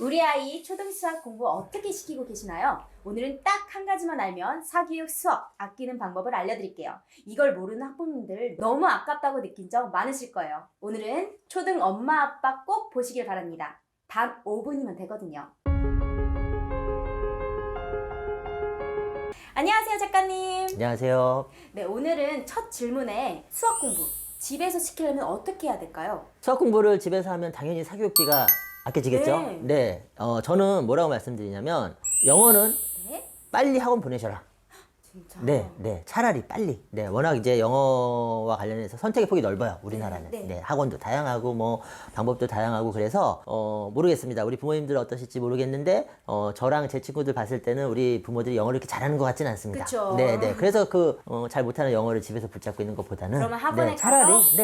우리 아이 초등 수학 공부 어떻게 시키고 계시나요? 오늘은 딱 한 가지만 알면 사교육 수업 아끼는 방법을 알려드릴게요. 이걸 모르는 학부모님들 너무 아깝다고 느낀 적 많으실 거예요. 오늘은 초등 엄마 아빠 꼭 보시길 바랍니다. 단 5분이면 되거든요. 안녕하세요 작가님. 안녕하세요. 네 오늘은 첫 질문에 수학 공부 집에서 시키려면 어떻게 해야 될까요? 수학 공부를 집에서 하면 당연히 사교육비가 아껴지겠죠? 네. 네. 어, 저는 뭐라고 말씀드리냐면 영어는 네? 빨리 학원 보내셔라. 진짜. 네, 네. 차라리 빨리. 네. 워낙 이제 영어와 관련해서 선택의 폭이 넓어요. 우리나라는. 네, 네. 네. 학원도 다양하고 뭐 방법도 다양하고 그래서 어, 모르겠습니다. 우리 부모님들 어떠실지 모르겠는데 어, 저랑 제 친구들 봤을 때는 우리 부모들이 영어를 이렇게 잘하는 것 같지는 않습니다. 그쵸. 네, 네. 그래서 그 어, 잘 못하는 영어를 집에서 붙잡고 있는 것보다는 그러면 학원에 네, 차라리 가서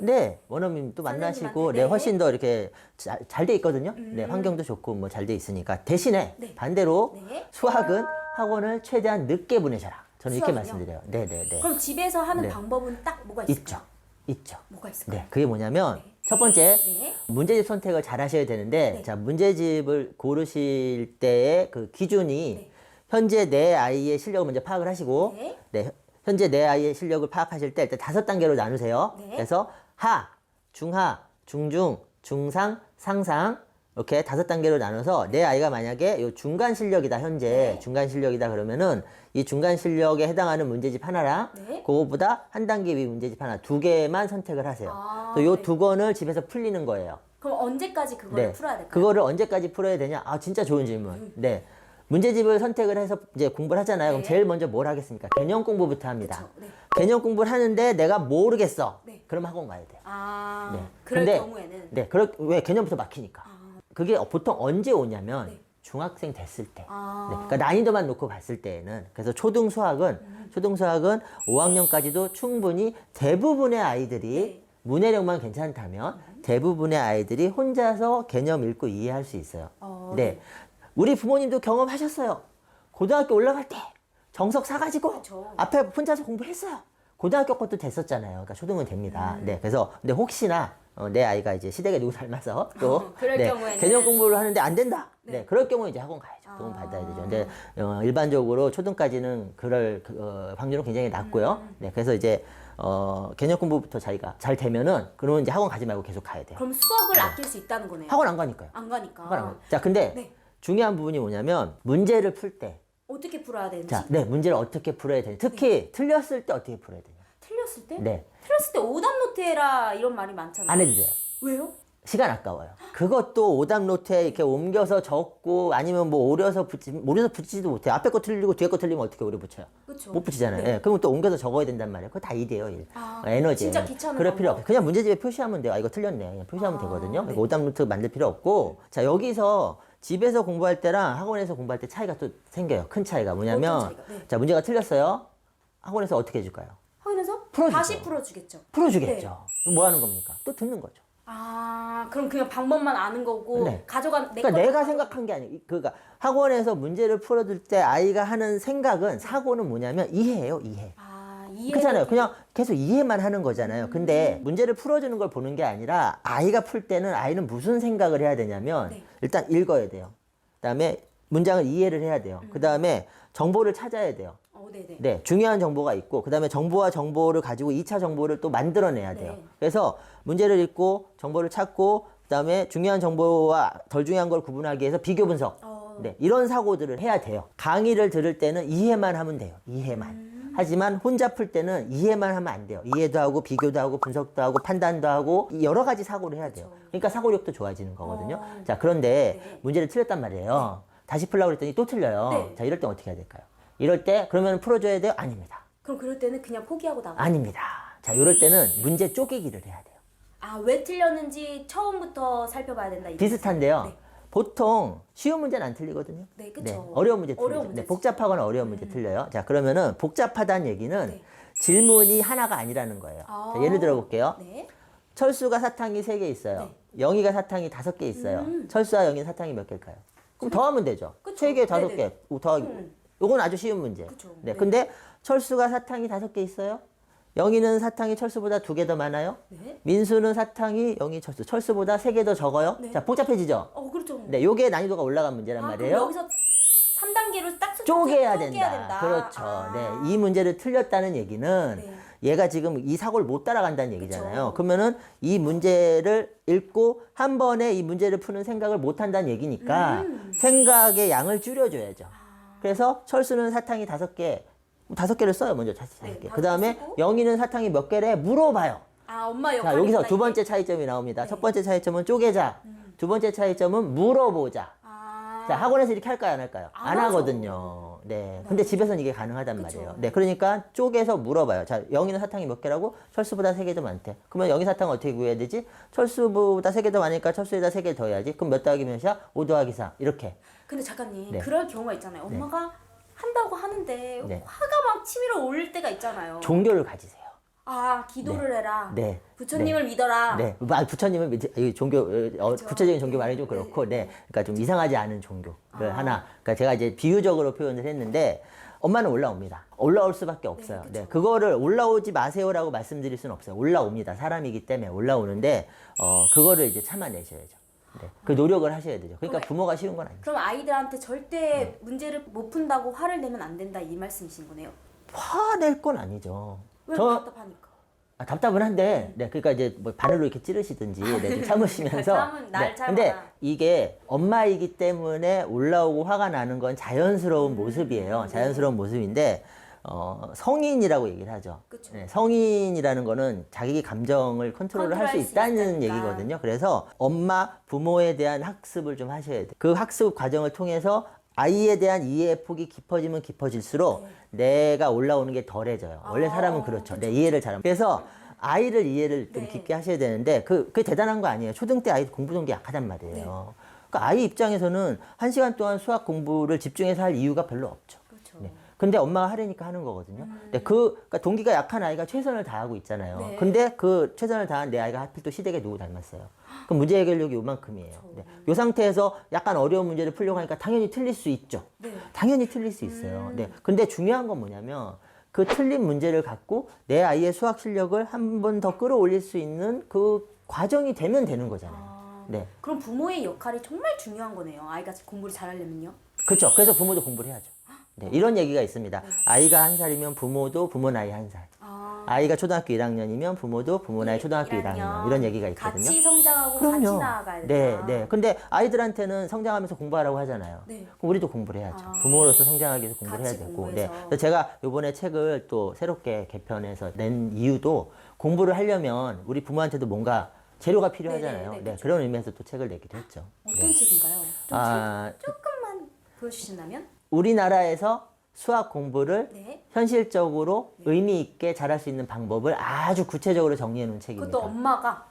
원어민 네, 원어민 또 만나시고, 네, 네. 훨씬 더 이렇게 잘 돼 있거든요. 네, 환경도 좋고 뭐 잘 돼 있으니까. 대신에 네. 반대로 네. 수학은 학원을 최대한 늦게 보내셔라. 저는 이렇게 수학은요? 말씀드려요. 네, 네, 네. 그럼 집에서 하는 네. 방법은 딱 뭐가 있을까요? 있죠. 있죠. 뭐가 있을까요? 네, 그게 뭐냐면 첫 번째 네. 문제집 선택을 잘 하셔야 되는데 네. 자, 문제집을 고르실 때의 그 기준이 네. 현재 내 아이의 실력을 먼저 파악을 하시고 네. 네, 현재 내 아이의 실력을 파악하실 때 일단 다섯 단계로 나누세요. 네. 그래서 하, 중하, 중중, 중상, 상상 이렇게 다섯 단계로 나눠서 내 아이가 만약에 요 중간 실력이다 현재 네. 중간 실력이다 그러면은 이 중간 실력에 해당하는 문제집 하나랑 네. 그거보다 한 단계 위 문제집 하나 두 개만 선택을 하세요. 아, 또요 네. 두 권을 집에서 풀리는 거예요. 그럼 언제까지 그걸 네. 풀어야 될까요? 그거를 언제까지 풀어야 되냐? 아, 진짜 좋은 질문. 네. 문제집을 선택을 해서 이제 공부를 하잖아요. 그럼 네. 제일 먼저 뭘 하겠습니까? 개념 공부부터 합니다. 그쵸, 네. 개념 공부를 하는데 내가 모르겠어. 네. 그럼 학원 가야 돼요. 아, 네. 그럴 근데- 경우에는 네. 그럴, 왜 개념부터 막히니까. 그게 보통 언제 오냐면 네. 중학생 됐을 때. 아. 네. 그러니까 난이도만 놓고 봤을 때에는 그래서 초등 수학은 음. 초등 수학은 5학년까지도 충분히 대부분의 아이들이 네. 음. 문해력만 괜찮다면 대부분의 아이들이 혼자서 개념 읽고 이해할 수 있어요. 어, 네. 우리 부모님도 경험하셨어요. 고등학교 올라갈 때 정석 사가지고. 앞에 혼자서 공부했어요. 고등학교 것도 됐었잖아요. 그러니까 초등은 됩니다. 음. 네. 그래서 근데 혹시나 어, 내 아이가 이제 시대가 누구 닮아서 또 어, 그럴 네, 개념 공부를 하는데 안 된다. 네. 네. 그럴 경우에 이제 학원 가야죠. 도움 아. 받아야 되죠. 근데 어, 일반적으로 초등까지는 그럴 그, 어, 확률은 굉장히 낮고요. 음. 네. 그래서 이제 어, 개념 공부부터 자기가 잘 되면은 그러면 이제 학원 가지 말고 계속 가야 돼요. 그럼 수업을 아낄 수 있다는 거네요. 학원 안 가니까요. 안 가니까. 학원 안 가요. 자, 근데 네. 중요한 부분이 뭐냐면 문제를 풀 때 어떻게 풀어야 되는지 자, 네, 문제를 어떻게 풀어야 되냐. 특히 틀렸을 때 어떻게 풀어야 되냐. 틀렸을 때? 네. 틀렸을 때 오답 노트 해라 이런 말이 많잖아요. 안 해도 돼요. 왜요? 시간 아까워요. 그것도 오답 노트에 이렇게 옮겨서 적고 아니면 뭐 오려서 붙지, 오려서 붙이지도 못해요. 앞에 거 틀리고 뒤에 거 틀리면 어떻게 오려 붙여요? 그쵸. 못 붙이잖아요. 네. 예, 그러면 또 옮겨서 적어야 된단 말이에요. 그거 다 일이에요, 일. 아, 에너지. 진짜 귀찮은 그럴 방법. 필요 없어요. 그냥 문제집에 표시하면 돼요. 아, 이거 틀렸네. 그냥 표시하면 아, 되거든요. 네. 그러니까 오답 노트 만들 필요 없고. 자, 여기서 집에서 공부할 때랑 학원에서 공부할 때 차이가 또 생겨요. 큰 차이가. 뭐냐면, 차이가? 네. 자, 문제가 틀렸어요. 학원에서 어떻게 해줄까요? 확인해서 풀어주죠. 다시 풀어주겠죠. 풀어주겠죠. 그럼 뭐 하는 겁니까? 또 듣는 거죠. 아, 그럼 그냥 방법만 아는 거고 네. 가져간 내 그러니까 거 내가 생각한 게 아니고, 그러니까 학원에서 문제를 풀어줄 때 아이가 하는 생각은 사고는 뭐냐면 이해예요, 이해. 아, 이해. 그렇잖아요. 그냥 계속 이해만 하는 거잖아요. 음. 근데 문제를 풀어주는 걸 보는 게 아니라 아이가 풀 때는 아이는 무슨 생각을 해야 되냐면 네. 일단 읽어야 돼요. 그다음에 문장을 이해를 해야 돼요. 음. 그다음에 정보를 찾아야 돼요. 어, 네, 네. 네, 중요한 정보가 있고, 그 다음에 정보와 정보를 가지고 2차 정보를 또 만들어내야 돼요. 네. 그래서 문제를 읽고, 정보를 찾고, 그 다음에 중요한 정보와 덜 중요한 걸 구분하기 위해서 비교 분석. 어. 네, 이런 사고들을 해야 돼요. 강의를 들을 때는 이해만 하면 돼요. 이해만. 음. 하지만 혼자 풀 때는 이해만 하면 안 돼요. 이해도 하고, 비교도 하고, 분석도 하고, 판단도 하고, 이 여러 가지 사고를 해야 돼요. 그러니까 사고력도 좋아지는 거거든요. 어. 자, 그런데 네. 문제를 틀렸단 말이에요. 다시 풀려고 그랬더니 또 틀려요. 네. 자, 이럴 때 어떻게 해야 될까요? 이럴 때 그러면 풀어줘야 돼요? 아닙니다. 그럼 그럴 때는 그냥 포기하고 나가. 아닙니다. 자, 이럴 때는 문제 쪼개기를 해야 돼요. 아, 왜 틀렸는지 처음부터 살펴봐야 된다. 이 비슷한데요. 네. 보통 쉬운 문제는 안 틀리거든요. 네, 그쵸. 어려운 문제 틀리죠. 어려운 네, 복잡하거나 어려운 문제 틀려요. 자, 그러면은 복잡하다는 얘기는 네. 질문이 하나가 아니라는 거예요. 아. 자, 예를 들어 볼게요. 네. 철수가 사탕이 세 개 있어요. 영희가 사탕이 다섯 개 있어요. 음. 철수와 영희 사탕이 몇 개일까요? 그럼 더하면 되죠. 세 개, 다섯 네네. 개 더하기. 음. 요건 아주 쉬운 문제. 그쵸. 네. 네. 근데 철수가 사탕이 다섯 개 있어요. 영희는 사탕이 철수보다 두 개 더 많아요. 네. 민수는 사탕이 영희 철수, 철수보다 세 개 더 적어요. 네. 자, 복잡해지죠? 어, 그렇죠. 네, 요게 난이도가 올라간 문제란 아, 말이에요. 여기서 3단계로 딱 쪼개야 쪼개야 된다. 그렇죠. 아. 네. 이 문제를 틀렸다는 얘기는 네. 얘가 지금 이 사고를 못 따라간다는 얘기잖아요. 그쵸. 그러면은이 문제를 읽고 한 번에 이 문제를 푸는 생각을 못 한다는 얘기니까 음. 생각의 양을 줄여줘야죠. 아. 그래서 철수는 사탕이 다섯 개, 다섯 개를 써요. 먼저 다섯 네, 개. 다섯 그 다음에 개 쓰고. 영희는 사탕이 몇 개래? 물어봐요. 아, 엄마 역할. 자, 여기서 두 번째 차이점이 나옵니다. 네. 첫 번째 차이점은 쪼개자. 두 번째 차이점은 물어보자. 아. 자, 학원에서 이렇게 할까요, 안 할까요? 안 안. 하거든요. 네. 근데 집에서는 이게 가능하단 그쵸. 말이에요. 네. 그러니까 쪼개서 물어봐요. 자, 영희는 사탕이 몇 개라고? 철수보다 세 개 더 많대. 그러면 영희 사탕 어떻게 구해야 되지? 철수보다 세 개 더 많으니까 철수에다 세 개 더 해야지. 그럼 몇 더하기 몇이야? 5 더하기 4. 이렇게. 근데 작가님, 네. 그럴 경우가 있잖아요. 엄마가 한다고 하는데 네. 화가 막 치밀어 오를 때가 있잖아요. 종교를 가지세요. 아, 기도를 해라. 네. 부처님을 믿어라. 네. 아, 부처님은 믿- 이 종교, 어, 그쵸. 구체적인 종교 말이 좀 그렇고, 네. 그러니까 좀 이상하지 않은 종교를 하나. 그러니까 제가 이제 비유적으로 표현을 했는데, 엄마는 올라옵니다. 올라올 수밖에 없어요. 네, 그거를 올라오지 마세요라고 말씀드릴 수는 없어요. 올라옵니다. 사람이기 때문에 올라오는데, 어, 그거를 이제 참아내셔야죠. 네. 그 노력을 하셔야 되죠. 그러니까 그럼- 부모가 쉬운 건 아니죠. 그럼 아이들한테 절대 네. 문제를 못 푼다고 화를 내면 안 된다 이 말씀이신 거네요. 화낼 건 아니죠. 왜 저, 답답하니까? 아, 답답은 한데, 네, 그러니까 이제 뭐 바늘로 이렇게 찌르시든지, 네, 좀 참으시면서. 참은 날 네, 참아라. 근데 이게 엄마이기 때문에 올라오고 화가 나는 건 자연스러운 음, 모습이에요. 네. 자연스러운 모습인데, 어, 성인이라고 얘기를 하죠. 그쵸. 네, 성인이라는 거는 자기 감정을 컨트롤을 할 수 컨트롤할 수 있다는 있으니까. 얘기거든요. 그래서 엄마, 부모에 대한 학습을 좀 하셔야 돼요. 그 학습 과정을 통해서 아이에 대한 이해의 폭이 깊어지면 깊어질수록 내가 올라오는 게 덜해져요. 원래 네. 아, 사람은 그렇죠. 내 이해를 잘하면. 그래서 아이를 이해를 좀 네. 깊게 하셔야 되는데 그, 그게 대단한 거 아니에요. 초등 때 아이 공부 동기 약하단 말이에요. 네. 그러니까 아이 입장에서는 한 시간 동안 수학 공부를 집중해서 할 이유가 별로 없죠. 그렇죠. 네. 근데 엄마가 하려니까 하는 거거든요. 근데 그 그러니까 동기가 약한 아이가 최선을 다하고 있잖아요. 네. 근데 그 최선을 다한 내 아이가 하필 또 시댁에 누구 닮았어요. 그럼 문제 해결력이 요만큼이에요. 네. 요 상태에서 약간 어려운 문제를 풀려고 하니까 당연히 틀릴 수 있죠. 네. 당연히 틀릴 수 있어요. 음. 네. 근데 중요한 건 뭐냐면 그 틀린 문제를 갖고 내 아이의 수학 실력을 한 번 더 끌어올릴 수 있는 그 과정이 되면 되는 거잖아요. 아, 네. 그럼 부모의 역할이 정말 중요한 거네요. 아이가 공부를 잘하려면요. 그렇죠. 그래서 부모도 공부를 해야죠. 네. 이런 얘기가 있습니다. 아이가 한 살이면 부모도 부모 나이 한 살. 아, 아이가 초등학교 1학년이면 부모도 부모 나이 초등학교 1학년. 1학년. 이런 얘기가 있거든요. 같이 성장하고 같이 나아가야 된다. 네, 네. 근데 아이들한테는 성장하면서 공부하라고 하잖아요. 네. 그럼 우리도 공부를 해야죠. 아. 부모로서 성장하기 위해서 공부를 해야 같이 되고. 공부해서. 네. 그래서 제가 요번에 책을 또 새롭게 개편해서 낸 이유도 공부를 하려면 우리 부모한테도 뭔가 재료가 필요하잖아요. 네, 네, 네, 그쵸. 그런 의미에서 또 책을 내기도 했죠. 어떤 네. 책인가요? 좀 아, 조금만 보여주신다면? 우리나라에서 수학 공부를 네. 현실적으로 의미 있게 잘할 수 있는 방법을 아주 구체적으로 정리해 놓은 책입니다. 그것도 엄마가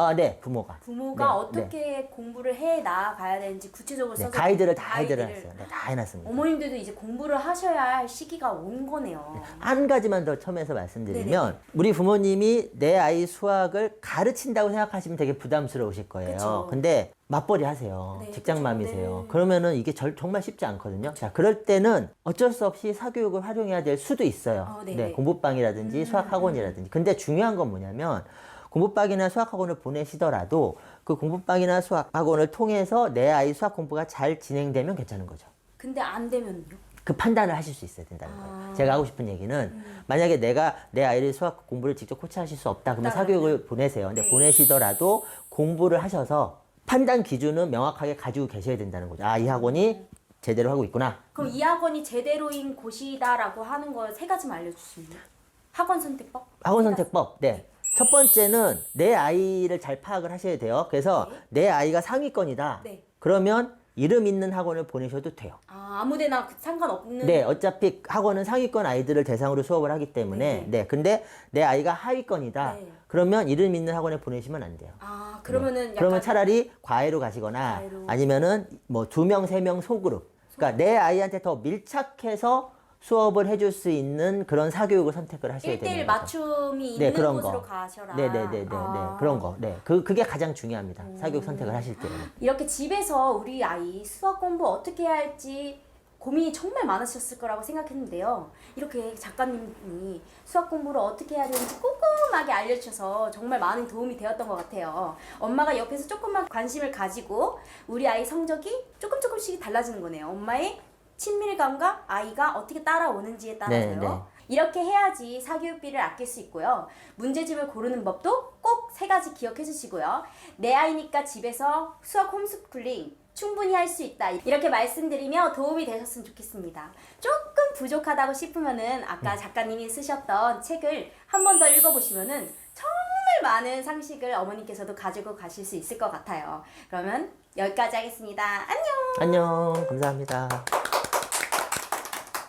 아, 네, 부모가. 부모가 네, 어떻게 공부를 해 나가야 되는지 구체적으로 네, 써서 가이드를 다 가이드를. 해드렸어요. 네, 다 해놨습니다. 어머님들도 이제 공부를 하셔야 할 시기가 온 거네요. 한 가지만 더 첨해서 말씀드리면. 우리 부모님이 내 아이 수학을 가르친다고 생각하시면 되게 부담스러우실 거예요. 그쵸. 근데 맞벌이 하세요. 네, 직장맘이세요. 그쵸. 네. 그러면은 이게 절- 정말 쉽지 않거든요. 자, 그럴 때는 어쩔 수 없이 사교육을 활용해야 될 수도 있어요. 어, 네네. 네, 공부방이라든지 음, 수학학원이라든지. 근데 중요한 건 뭐냐면 공부방이나 수학학원을 보내시더라도 그 공부방이나 수학학원을 통해서 내 아이 수학 공부가 잘 진행되면 괜찮은 거죠. 근데 안 되면요? 그 판단을 하실 수 있어야 된다는 아. 거예요. 제가 하고 싶은 얘기는 음. 만약에 내가 내 아이를 수학 공부를 직접 코치하실 수 없다 그러면 사교육을 보내세요. 근데 네. 보내시더라도 공부를 하셔서 판단 기준은 명확하게 가지고 계셔야 된다는 거죠. 아, 이 학원이 제대로 하고 있구나. 그럼 이 학원이 제대로인 곳이다라고 하는 거 세 가지만 알려주시면 학원 선택법? 학원 세 가지. 선택법. 네. 첫 번째는 내 아이를 잘 파악을 하셔야 돼요. 그래서 네. 내 아이가 상위권이다. 네. 그러면 이름 있는 학원을 보내셔도 돼요. 아, 아무데나 상관없는 네, 어차피 학원은 상위권 아이들을 대상으로 수업을 하기 때문에 네. 네, 근데 내 아이가 하위권이다. 네. 그러면 이름 있는 학원에 보내시면 안 돼요. 아, 그러면은 약간 그러면 차라리 과외로 가시거나 과외로. 아니면은 뭐 두 명, 세 명 소그룹. 그러니까 내 아이한테 더 밀착해서 수업을 해줄 수 있는 그런 사교육을 선택을 하셔야 1대1 되는 거죠. 맞춤이 네, 있는 그런 곳으로 거. 가셔라. 네네네네 아. 네, 그런 거. 네, 그 그게 가장 중요합니다. 사교육 선택을 하실 때는. 이렇게 집에서 우리 아이 수학 공부 어떻게 해야 할지 고민이 정말 많으셨을 거라고 생각했는데요. 이렇게 작가님이 수학 공부를 어떻게 해야 되는지 꼼꼼하게 알려주셔서 정말 많은 도움이 되었던 것 같아요. 엄마가 옆에서 조금만 관심을 가지고 우리 아이 성적이 조금 조금씩 달라지는 거네요. 엄마의 친밀감과 아이가 어떻게 따라오는지에 따라서요. 네, 네. 이렇게 해야지 사교육비를 아낄 수 있고요. 문제집을 고르는 법도 꼭 세 가지 기억해 주시고요. 내 아이니까 집에서 수학 홈스쿨링 충분히 할 수 있다. 이렇게 말씀드리며 도움이 되셨으면 좋겠습니다. 조금 부족하다고 싶으면은 아까 작가님이 쓰셨던 책을 한 번 더 읽어보시면은 정말 많은 상식을 어머니께서도 가지고 가실 수 있을 것 같아요. 그러면 여기까지 하겠습니다. 안녕! 안녕. 감사합니다.